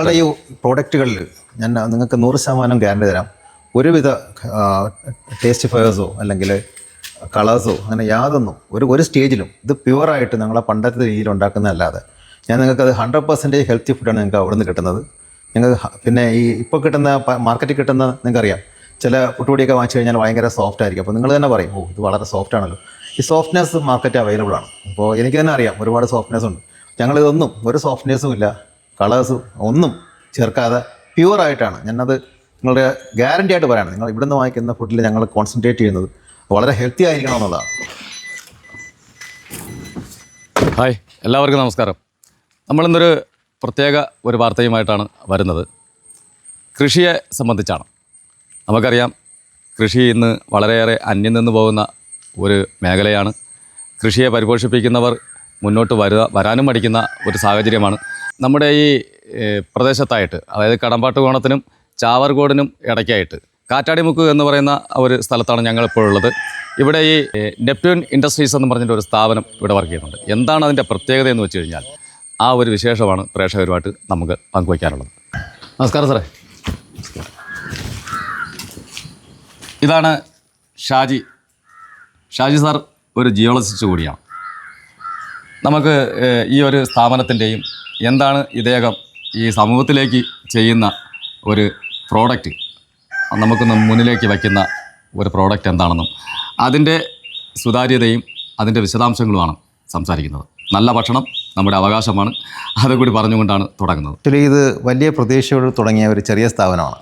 ഞങ്ങളുടെ ഈ പ്രോഡക്റ്റുകളിൽ ഞാൻ നിങ്ങൾക്ക് നൂറ് ശതമാനം ഗ്യാരണ്ടി തരാം. ഒരുവിധ ടേസ്റ്റ് ഫയേഴ്സോ അല്ലെങ്കിൽ കളേഴ്സോ അങ്ങനെ യാതൊന്നും ഒരു ഒരു സ്റ്റേജിലും ഇത് പ്യുവറായിട്ട് ഞങ്ങളെ പണ്ടത്തെ രീതിയിൽ ഉണ്ടാക്കുന്നതല്ലാതെ. ഞാൻ നിങ്ങൾക്ക് അത് ഹൺഡ്രഡ് പെർസെന്റേജ് ഹെൽത്തി ഫുഡാണ് നിങ്ങൾക്ക് അവിടെ നിന്ന് കിട്ടുന്നത് നിങ്ങൾ പിന്നെ ഈ ഇപ്പോൾ കിട്ടുന്ന മാർക്കറ്റിൽ കിട്ടുന്ന നിങ്ങൾക്കറിയാം. ചില പുട്ടുപൊടിയൊക്കെ വാങ്ങിച്ചു കഴിഞ്ഞാൽ ഭയങ്കര സോഫ്റ്റ് ആയിരിക്കും. അപ്പോൾ നിങ്ങൾ തന്നെ പറയും ഓ ഇത് വളരെ സോഫ്റ്റ് ആണല്ലോ. ഈ സോഫ്റ്റ്നെസ് മാർക്കറ്റ് അവൈലബിൾ ആണ്. അപ്പോൾ എനിക്ക് തന്നെ അറിയാം ഒരുപാട് സോഫ്റ്റ്നെസ് ഉണ്ട്. ഞങ്ങളിതൊന്നും ഒരു സോഫ്റ്റ്നെസ്സും ഇല്ല. കളേഴ്സും ഒന്നും ചേർക്കാതെ പ്യുവറായിട്ടാണ് ഞാനത് നിങ്ങളുടെ ഗ്യാരണ്ടി ആയിട്ട് പറയുകയാണ് നിങ്ങൾ ഇവിടുന്ന് വാങ്ങിക്കുന്ന ഫുഡിൽ ഞങ്ങൾ കോൺസെൻട്രേറ്റ് ചെയ്യുന്നത് വളരെ ഹെൽത്തി ആയിരിക്കണം എന്നുള്ളതാണ്. ഹായ് എല്ലാവർക്കും നമസ്കാരം. നമ്മളിന്നൊരു പ്രത്യേക ഒരു വാർത്തയുമായിട്ടാണ് വരുന്നത്. കൃഷിയെ സംബന്ധിച്ചാണ്. നമുക്കറിയാം കൃഷി ഇന്ന് വളരെയേറെ അന്യം നിന്ന് പോകുന്ന ഒരു മേഖലയാണ്. കൃഷിയെ പരിപോഷിപ്പിക്കുന്നവർ മുന്നോട്ട് വരുക വരാനും മടിക്കുന്ന ഒരു സാഹചര്യമാണ് നമ്മുടെ ഈ പ്രദേശത്തായിട്ട് അതായത് കടമ്പാട്ട് കോണത്തിനും ചാവർകോടിനും ഇടയ്ക്കായിട്ട് കാറ്റാടിമുക്ക് എന്ന് പറയുന്ന ഒരു സ്ഥലത്താണ് ഞങ്ങൾ ഇപ്പോൾ ഉള്ളത്. ഇവിടെ ഈ നെപ്റ്റ്യൂൺ ഇൻഡസ്ട്രീസ് എന്ന് പറഞ്ഞിട്ട് ഒരു സ്ഥാപനം ഇവിടെ വർക്ക് ചെയ്യുന്നുണ്ട്. എന്താണ് അതിന്റെ പ്രത്യേകത എന്ന് വെച്ച് കഴിഞ്ഞാൽ ആ ഒരു വിശേഷമാണ് പ്രേക്ഷകരുമായിട്ട് നമുക്ക് പങ്കുവയ്ക്കാനുള്ളത്. നമസ്കാരം സാറേ. ഇതാണ് ഷാജി. ഷാജി സാർ ഒരു ജിയോളജിസ്റ്റ് കൂടിയാണ്. നമുക്ക് ഈ ഒരു സ്ഥാപനത്തിന്റെയും എന്താണ് ഇദ്ദേഹം ഈ സമൂഹത്തിലേക്ക് ചെയ്യുന്ന ഒരു പ്രോഡക്റ്റ് നമുക്കൊന്ന് മുന്നിലേക്ക് വയ്ക്കുന്ന ഒരു പ്രോഡക്റ്റ് എന്താണെന്നും അതിന്റെ സുതാര്യതയും അതിന്റെ വിശദാംശങ്ങളുമാണ് സംസാരിക്കുന്നത്. നല്ല ഭക്ഷണം നമ്മുടെ അവകാശമാണ്. അതുകൂടി പറഞ്ഞുകൊണ്ടാണ് തുടങ്ങുന്നത്. ആക്ച്വലി ഇത് വലിയ പ്രതീക്ഷയോട് തുടങ്ങിയ ഒരു ചെറിയ സ്ഥാപനമാണ്.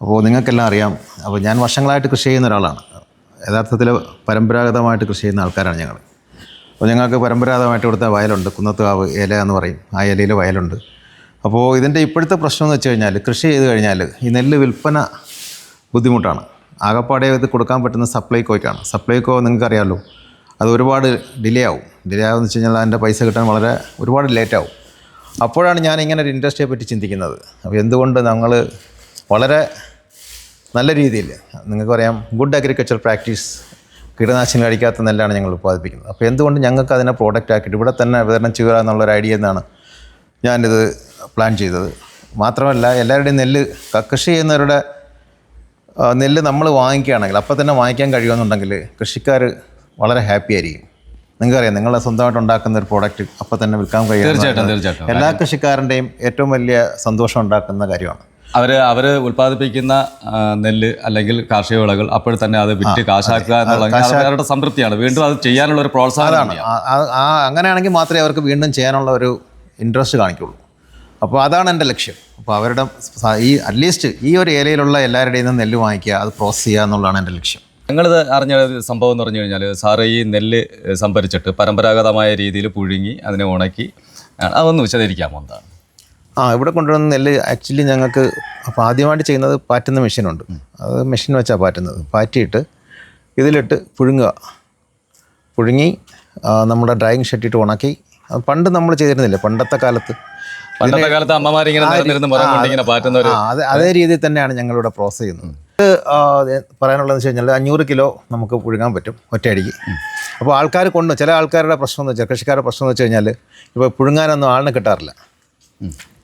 അപ്പോൾ നിങ്ങൾക്കെല്ലാം അറിയാം അപ്പോൾ ഞാൻ വർഷങ്ങളായിട്ട് കൃഷി ചെയ്യുന്ന ഒരാളാണ്. യഥാർത്ഥത്തിൽ പരമ്പരാഗതമായിട്ട് കൃഷി ചെയ്യുന്ന ആൾക്കാരാണ് ഞങ്ങൾ അപ്പോൾ ഞങ്ങൾക്ക് പരമ്പരാഗതമായിട്ട് ഇവിടുത്തെ വയലുണ്ട്. കുന്നത്താവ് ഇല എന്ന് പറയും. ആ ഇലയിൽ വയലുണ്ട്. അപ്പോൾ ഇതിന്റെ ഇപ്പോഴത്തെ പ്രശ്നം എന്ന് വെച്ച് കഴിഞ്ഞാൽ കൃഷി ചെയ്ത് കഴിഞ്ഞാൽ ഈ നെല്ല് വിൽപ്പന ബുദ്ധിമുട്ടാണ്. ആകപ്പാടെ ഇത് കൊടുക്കാൻ പറ്റുന്ന സപ്ലൈക്കോയ്ക്കാണ് സപ്ലൈക്കോ നിങ്ങൾക്കറിയാമല്ലോ അത് ഒരുപാട് ഡിലേ ആവും. ഡിലേ ആവുമെന്ന് വെച്ച് കഴിഞ്ഞാൽ അതിന്റെ പൈസ കിട്ടാൻ വളരെ ഒരുപാട് ലേറ്റ് ആവും. അപ്പോഴാണ് ഞാൻ ഇങ്ങനെ ഒരു ഇൻഡസ്ട്രിയെ പറ്റി ചിന്തിക്കുന്നത്. അപ്പോൾ എന്തുകൊണ്ട് ഞങ്ങൾ വളരെ നല്ല രീതിയിൽ നിങ്ങൾക്ക് പറയാം ഗുഡ് അഗ്രികൾച്ചർ പ്രാക്ടീസ് കീടനാശിനി അടിക്കാത്ത നെല്ലാണ് ഞങ്ങൾ ഉൽപ്പാദിപ്പിക്കുന്നത് അപ്പോൾ എന്തുകൊണ്ട് ഞങ്ങൾക്ക് അതിനെ പ്രോഡക്റ്റ് ആക്കിയിട്ട് ഇവിടെ തന്നെ വിതരണം ചെയ്യുക എന്നുള്ളൊരു ഐഡിയ എന്നാണ് ഞാനിത് പ്ലാൻ ചെയ്തത്. മാത്രമല്ല എല്ലാവരുടെയും നെല്ല് കൃഷി ചെയ്യുന്നവരുടെ നെല്ല് നമ്മൾ വാങ്ങിക്കുകയാണെങ്കിൽ അപ്പോൾ തന്നെ വാങ്ങിക്കാൻ കഴിയുമെന്നുണ്ടെങ്കിൽ കൃഷിക്കാർ വളരെ ഹാപ്പി ആയിരിക്കും. നിങ്ങൾക്കറിയാം നിങ്ങളെ സ്വന്തമായിട്ട് ഉണ്ടാക്കുന്ന ഒരു പ്രോഡക്റ്റ് അപ്പോൾ തന്നെ വിൽക്കാൻ കഴിയും എല്ലാ കൃഷിക്കാരന്റെയും ഏറ്റവും വലിയ സന്തോഷം ഉണ്ടാക്കുന്ന കാര്യമാണ്. അവർ അവർ ഉൽപ്പാദിപ്പിക്കുന്ന നെല്ല് അല്ലെങ്കിൽ കാർഷിക വിളകൾ അപ്പോൾ തന്നെ അത് വിറ്റ് കാശാക്കുക എന്നുള്ളത് അവരുടെ സംതൃപ്തിയാണ്. വീണ്ടും അത് ചെയ്യാനുള്ള ഒരു പ്രോത്സാഹനമാണ് ആ- അങ്ങനെയാണെങ്കിൽ മാത്രമേ അവർക്ക് വീണ്ടും ചെയ്യാനുള്ള ഒരു ഇൻട്രസ്റ്റ് കാണിക്കുള്ളൂ. അപ്പോൾ അതാണ് എന്റെ ലക്ഷ്യം. അപ്പോൾ അവരുടെ ഈ അറ്റ്ലീസ്റ്റ് ഈ ഒരു ഏരിയയിലുള്ള എല്ലാവരുടെയും നിന്ന് നെല്ല് വാങ്ങിക്കുക അത് പ്രോസസ് ചെയ്യുക എന്നുള്ളതാണ് എന്റെ ലക്ഷ്യം. ഞങ്ങളിത് അറിഞ്ഞ സംഭവം എന്ന് പറഞ്ഞു കഴിഞ്ഞാൽ സാറ് ഈ നെല്ല് സംഭരിച്ചിട്ട് പരമ്പരാഗതമായ രീതിയിൽ പുഴുങ്ങി അതിനെ ഉണക്കി. അതൊന്ന് വിശദീകരിക്കാമോ എന്താണ്? ആ ഇവിടെ കൊണ്ടുവരുന്ന നെല്ല് ആക്ച്വലി ഞങ്ങൾക്ക് അപ്പോൾ ആദ്യമായിട്ട് ചെയ്യുന്നത് പാറ്റുന്ന മെഷീനുണ്ട്. അത് മെഷീൻ വെച്ചാൽ പാറ്റുന്നത്. പാറ്റിയിട്ട് ഇതിലിട്ട് പുഴുങ്ങുക. പുഴുങ്ങി നമ്മുടെ ഡ്രൈയിങ് ഷെട്ടിട്ട് ഉണക്കി. അത് പണ്ട് നമ്മൾ ചെയ്തിരുന്നില്ല? പണ്ടത്തെ കാലത്ത്. പണ്ടത്തെ കാലത്ത് അമ്മമാരിങ്ങനെ അതേ രീതിയിൽ തന്നെയാണ് ഞങ്ങളിവിടെ പ്രോസസ് ചെയ്യുന്നത്. ഇത് പറയാനുള്ളതെന്ന് വെച്ച് കഴിഞ്ഞാൽ അഞ്ഞൂറ് കിലോ നമുക്ക് പുഴുങ്ങാൻ പറ്റും ഒറ്റയടിക്ക്. അപ്പോൾ ആൾക്കാർ കൊണ്ട് ചില ആൾക്കാരുടെ പ്രശ്നം എന്ന് വെച്ചാൽ കൃഷിക്കാരുടെ പ്രശ്നം എന്ന് വെച്ച് കഴിഞ്ഞാൽ ഇപ്പോൾ പുഴുങ്ങാനൊന്നും ആളിനെ കിട്ടാറില്ല.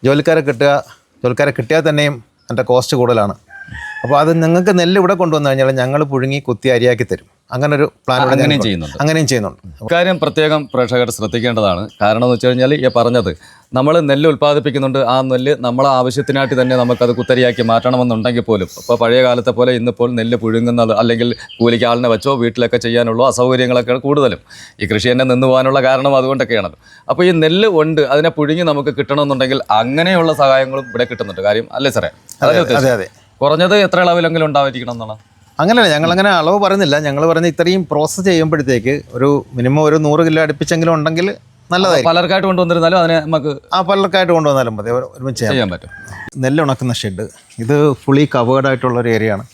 ജോലിക്കാരെ കിട്ടുക ജോലിക്കാരെ കിട്ടിയാൽ തന്നെയും അതിന്റെ കോസ്റ്റ് കൂടുതലാണ്. അപ്പോൾ അത് നിങ്ങൾക്ക് നെല്ല് ഇവിടെ കൊണ്ടുവന്നു കഴിഞ്ഞാൽ ഞങ്ങൾ പുഴുങ്ങി കുത്തി അരിയാക്കി തരും. അങ്ങനെ ഒരു പ്ലാൻ അങ്ങനെയും ചെയ്യുന്നുണ്ട്. അങ്ങനെയും ചെയ്യുന്നുണ്ട്. കാര്യം പ്രത്യേകം പ്രേക്ഷകർ ശ്രദ്ധിക്കേണ്ടതാണ്. കാരണം എന്ന് വെച്ച് കഴിഞ്ഞാൽ ഈ പറഞ്ഞത് നമ്മൾ നെല്ല് ഉൽപ്പാദിപ്പിക്കുന്നുണ്ട്. ആ നെല്ല് നമ്മളെ ആവശ്യത്തിനായിട്ട് തന്നെ നമുക്കത് കുത്തരിയാക്കി മാറ്റണമെന്നുണ്ടെങ്കിൽ പോലും ഇപ്പോൾ പഴയ കാലത്തെ പോലെ ഇന്നിപ്പോൾ നെല്ല് പുഴുങ്ങുന്നത് അല്ലെങ്കിൽ കൂലിക്ക് ആളിനെ വെച്ചോ വീട്ടിലൊക്കെ ചെയ്യാനുള്ള അസൗകര്യങ്ങളൊക്കെ കൂടുതലും. ഈ കൃഷി തന്നെ നിന്ന് പോകാനുള്ള കാരണം അതുകൊണ്ടൊക്കെയാണല്ലോ. അപ്പോൾ ഈ നെല്ല് ഉണ്ട് അതിനെ പുഴുങ്ങി നമുക്ക് കിട്ടണമെന്നുണ്ടെങ്കിൽ അങ്ങനെയുള്ള സഹായങ്ങളും ഇവിടെ കിട്ടുന്നുണ്ട്. കാര്യം അല്ലേ സാറേ? അതെ അതെ കുറഞ്ഞത് എത്ര അളവിലെങ്കിലും ഉണ്ടായിരിക്കണം എന്നുള്ള അങ്ങനെയല്ല ഞങ്ങൾ അങ്ങനെ അളവ് പറയുന്നില്ല. ഞങ്ങൾ പറയുന്ന ഇത്രയും പ്രോസസ്സ് ചെയ്യുമ്പോഴത്തേക്ക് ഒരു മിനിമം ഒരു നൂറ് കിലോ അടുപ്പിച്ചെങ്കിലും ഉണ്ടെങ്കിൽ നല്ലതായി പലർക്കായിട്ട് കൊണ്ടുവന്നിരുന്നാലും അതിനെ നമുക്ക് ആ പലർക്കായിട്ട് കൊണ്ടുവന്നാലും മതി. ഒരു- ഒരുമിച്ച് ചെയ്യാം ചെയ്യാൻ പറ്റും. നെല്ല് ഉണക്കുന്ന ഷെഡ് ഇത് ഫുള്ളി കവേർഡ് ആയിട്ടുള്ള ഒരു ഏരിയ ആണ്.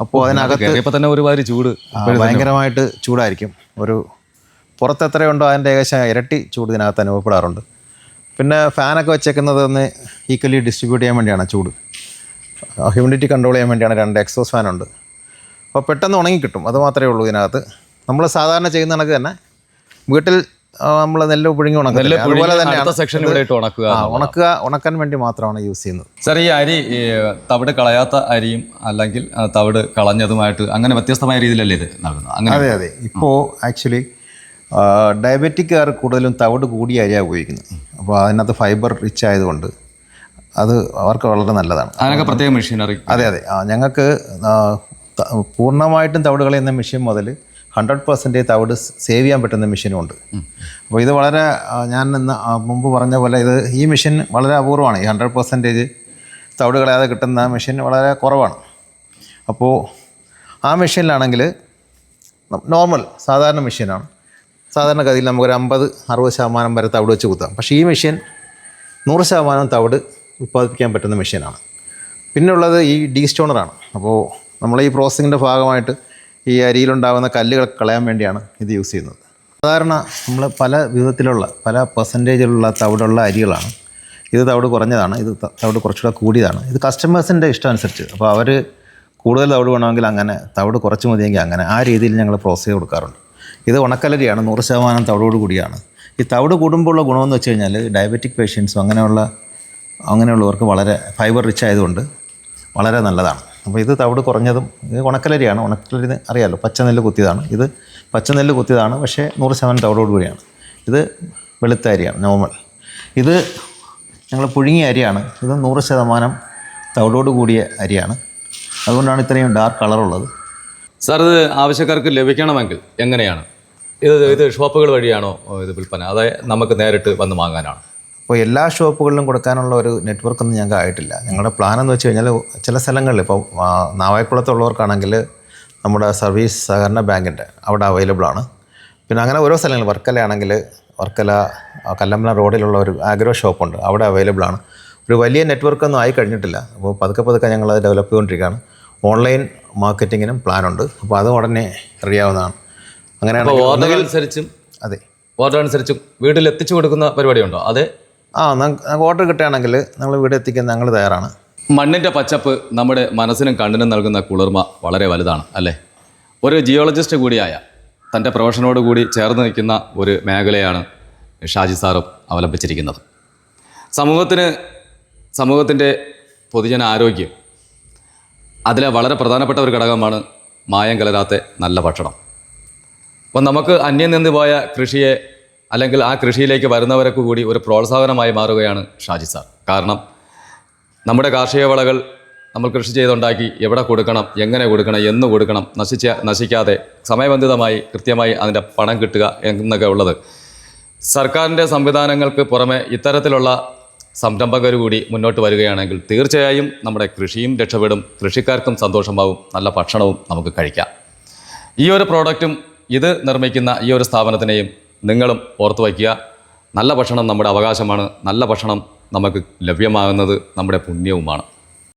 അപ്പോൾ അതിനകത്ത് ഇപ്പം തന്നെ ഒരുപാട് ചൂട് ഭയങ്കരമായിട്ട് ചൂടായിരിക്കും. ഒരു പുറത്ത് എത്രയുണ്ടോ അതിന്റെ ഏകദേശം ഇരട്ടി ചൂട് ഇതിനകത്ത് അനുഭവപ്പെടാറുണ്ട്. പിന്നെ ഫാനൊക്കെ വെച്ചേക്കുന്നത് ഒന്ന് ഈക്വലി ഡിസ്ട്രിബ്യൂട്ട് ചെയ്യാൻ വേണ്ടിയാണ് ചൂട്. ഹ്യൂമിഡിറ്റി കൺട്രോൾ ചെയ്യാൻ വേണ്ടിയാണ് രണ്ട് എക്സോസ് ഫാനുണ്ട് അപ്പോൾ പെട്ടെന്ന് ഉണങ്ങിക്കിട്ടും അത് മാത്രമേ ഉള്ളൂ ഇതിനകത്ത്. നമ്മൾ സാധാരണ ചെയ്യുന്ന കണക്ക് തന്നെ വീട്ടിൽ നമ്മൾ നെല്ല് പുഴുങ്ങി ഉണക്കത്തില്ലേ? അതുപോലെ തന്നെ സെക്ഷൻ ഇവിടെ ഇട്ട് ഉണക്കുക ഉണക്കുക ഉണക്കാൻ വേണ്ടി മാത്രമാണ് യൂസ് ചെയ്യുന്നത്. സാർ ഈ അരി തവിട് കളയാത്ത അരിയും അല്ലെങ്കിൽ തവിട് കളഞ്ഞതുമായിട്ട് അങ്ങനെ വ്യത്യസ്തമായ രീതിയിലല്ലേ ഇത് നൽകുന്നത്? അങ്ങനെ അതെ അതെ. ഇപ്പോൾ ആക്ച്വലി ഡയബറ്റിക്കാർ കൂടുതലും തവിട് കൂടിയ അരിയാണ് ഉപയോഗിക്കുന്നത്. അപ്പോൾ അതിനകത്ത് ഫൈബർ റിച്ച് ആയതുകൊണ്ട് അത് അവർക്ക് വളരെ നല്ലതാണ്. അതിനൊക്കെ പ്രത്യേക മെഷീനറി അതെ അതെ. ഞങ്ങൾക്ക് പൂർണമായിട്ടും തവിട് കളയുന്ന മെഷീൻ മുതൽ ഹൺഡ്രഡ് പെർസെന്റേജ് തവിട് സേവ് ചെയ്യാൻ പറ്റുന്ന മെഷീനും ഉണ്ട് അപ്പോൾ ഇത് വളരെ ഞാൻ ഇന്ന് മുമ്പ് പറഞ്ഞ പോലെ ഇത് ഈ മെഷീൻ വളരെ അപൂർവമാണ്. ഈ ഹൺഡ്രഡ് പെർസെന്റേജ് തവിട് കളയാതെ കിട്ടുന്ന മെഷീൻ വളരെ കുറവാണ്. അപ്പോൾ ആ മെഷീനിലാണെങ്കിൽ നോർമൽ സാധാരണ മെഷീനാണ്. സാധാരണ ഗതിയിൽ നമുക്കൊരു അമ്പത് അറുപത് ശതമാനം വരെ തവിട് വെച്ച് കുത്താം. പക്ഷേ ഈ മെഷീൻ നൂറ് ശതമാനം തവിട് ഉൽപ്പാദിപ്പിക്കാൻ പറ്റുന്ന മെഷീനാണ്. പിന്നെ ഉള്ളത് ഈ ഡീ സ്റ്റോണറാണ് അപ്പോൾ നമ്മൾ ഈ പ്രോസസ്സിങ്ങിന്റെ ഭാഗമായിട്ട് ഈ അരിയിലുണ്ടാകുന്ന കല്ലുകൾ കളയാൻ വേണ്ടിയാണ് ഇത് യൂസ് ചെയ്യുന്നത്. സാധാരണ നമ്മൾ പല വിധത്തിലുള്ള പല പെർസെന്റേജിലുള്ള തവിടുള്ള അരികളാണ്. ഇത് തവിട് കുറഞ്ഞതാണ് ഇത് തവിട് കുറച്ചുകൂടെ കൂടിയതാണ്. ഇത് കസ്റ്റമേഴ്സിന്റെ ഇഷ്ടം അനുസരിച്ച്. അപ്പോൾ അവർ കൂടുതൽ തവിട് വേണമെങ്കിൽ അങ്ങനെ തവിട് കുറച്ച് മതിയെങ്കിൽ അങ്ങനെ ആ രീതിയിൽ ഞങ്ങൾ പ്രോസസ്സ് കൊടുക്കാറുണ്ട്. ഇത് ഉണക്കലരിയാണ് നൂറ് ശതമാനം തവിടോട് കൂടിയാണ്. ഈ തവിട് കൂടുമ്പോഴുള്ള ഗുണമെന്ന് വെച്ച് കഴിഞ്ഞാൽ ഡയബറ്റിക് പേഷ്യൻസും അങ്ങനെയുള്ള അങ്ങനെയുള്ളവർക്ക് വളരെ ഫൈബർ റിച്ച് ആയതുകൊണ്ട് വളരെ നല്ലതാണ്. അപ്പോൾ ഇത് തവിട് കുറഞ്ഞതും ഇത് ഉണക്കലരിയാണ്. ഉണക്കലരി അറിയാമല്ലോ പച്ചനെല്ല് കുത്തിയതാണ്. ഇത് പച്ചനെല്ല് കുത്തിയതാണ് പക്ഷേ നൂറ് ശതമാനം തവിടോട് കൂടിയാണ്. ഇത് വെളുത്ത അരിയാണ് നോർമൽ. ഇത് ഞങ്ങൾ പുഴുങ്ങിയ അരിയാണ്. ഇത് നൂറ് ശതമാനം തവിടോട് കൂടിയ അരിയാണ്. അതുകൊണ്ടാണ് ഇത്രയും ഡാർക്ക് കളറുള്ളത് സാർ ഇത് ആവശ്യക്കാർക്ക് ലഭിക്കണമെങ്കിൽ എങ്ങനെയാണ്? ഇത് ഇത് ഷോപ്പുകൾ വഴിയാണോ ഇത് വിൽപ്പന? അതായത് നമുക്ക് നേരിട്ട് വന്ന് വാങ്ങാനാണ്? അപ്പോൾ എല്ലാ ഷോപ്പുകളിലും കൊടുക്കാനുള്ള ഒരു നെറ്റ്വർക്ക് ഒന്നും ഞങ്ങൾക്ക് ആയിട്ടില്ല. ഞങ്ങളുടെ പ്ലാൻ എന്ന് വെച്ച് കഴിഞ്ഞാൽ ചില സ്ഥലങ്ങളിൽ ഇപ്പോൾ നാവായക്കുളത്തുള്ളവർക്കാണെങ്കിൽ നമ്മുടെ സർവീസ് സഹകരണ ബാങ്കിന്റെ അവിടെ അവൈലബിൾ ആണ്. പിന്നെ അങ്ങനെ ഓരോ സ്ഥലങ്ങളിൽ വർക്കലയാണെങ്കിൽ വർക്കല കല്ലമ്പല കല്ലമ്പലം റോഡിലുള്ള ഒരു ആഗ്രോ ഷോപ്പുണ്ട് അവിടെ അവൈലബിൾ ആണ്. ഒരു വലിയ നെറ്റ്വർക്കൊന്നും ആയി കഴിഞ്ഞിട്ടില്ല. അപ്പോൾ പതുക്കെ പതുക്കെ ഞങ്ങൾ അത് ഡെവലപ്പ് ചെയ്തുകൊണ്ടിരിക്കുകയാണ് ഓൺലൈൻ മാർക്കറ്റിങ്ങിനും പ്ലാനുണ്ട് അപ്പോൾ അത് ഉടനെ അറിയാവുന്നതാണ് അങ്ങനെയാണ് ഓർഡർ അനുസരിച്ചും അതെ. ഓർഡർ അനുസരിച്ചും വീട്ടിൽ എത്തിച്ചു കൊടുക്കുന്ന പരിപാടിയുണ്ടോ? അതെ. ആ നമുക്ക് ഓർഡർ കിട്ടുകയാണെങ്കിൽ നമ്മൾ ഇവിടെ എത്തിക്കാൻ ഞങ്ങൾ തയ്യാറാണ്. മണ്ണിന്റെ പച്ചപ്പ് നമ്മുടെ മനസ്സിനും കണ്ണിനും നൽകുന്ന കുളിർമ വളരെ വലുതാണ് അല്ലേ? ഒരു ജിയോളജിസ്റ്റ് കൂടിയായ തന്റെ പ്രൊഫഷനോട് കൂടി ചേർന്ന് നിൽക്കുന്ന ഒരു മേഖലയാണ് ഷാജി സാറും അവലംബിച്ചിരിക്കുന്നത്. സമൂഹത്തിന് സമൂഹത്തിന്റെ പൊതുജന ആരോഗ്യം അതിലെ വളരെ പ്രധാനപ്പെട്ട ഒരു ഘടകമാണ് മായം കലരാത്ത നല്ല ഭക്ഷണം. അപ്പം നമുക്ക് അന്യം നിന്ന് പോയ കൃഷിയെ അല്ലെങ്കിൽ ആ കൃഷിയിലേക്ക് വരുന്നവരൊക്കെ കൂടി ഒരു പ്രോത്സാഹനമായി മാറുകയാണ് ഷാജി സാർ. കാരണം നമ്മുടെ കാർഷിക വിളകൾ നമ്മൾ കൃഷി ചെയ്തുണ്ടാക്കി എവിടെ കൊടുക്കണം എങ്ങനെ കൊടുക്കണം എന്ന് കൊടുക്കണം നശിച്ച നശിക്കാതെ സമയബന്ധിതമായി കൃത്യമായി അതിന്റെ പണം കിട്ടുക എന്നൊക്കെ ഉള്ളത്. സർക്കാരിന്റെ സംവിധാനങ്ങൾക്ക് പുറമെ ഇത്തരത്തിലുള്ള സംരംഭകർ കൂടി മുന്നോട്ട് വരികയാണെങ്കിൽ തീർച്ചയായും നമ്മുടെ കൃഷിയും രക്ഷപ്പെടും കൃഷിക്കാർക്കും സന്തോഷമാവും നല്ല ഭക്ഷണവും നമുക്ക് കഴിക്കാം. ഈ ഒരു പ്രോഡക്റ്റും ഇത് നിർമ്മിക്കുന്ന ഈ ഒരു സ്ഥാപനത്തിനെയും നിങ്ങളും ഓർത്തു വയ്ക്കുക. നല്ല ഭക്ഷണം നമ്മുടെ അവകാശമാണ്. നല്ല ഭക്ഷണം നമുക്ക് ലഭ്യമാകുന്നത് നമ്മുടെ പുണ്യവുമാണ്.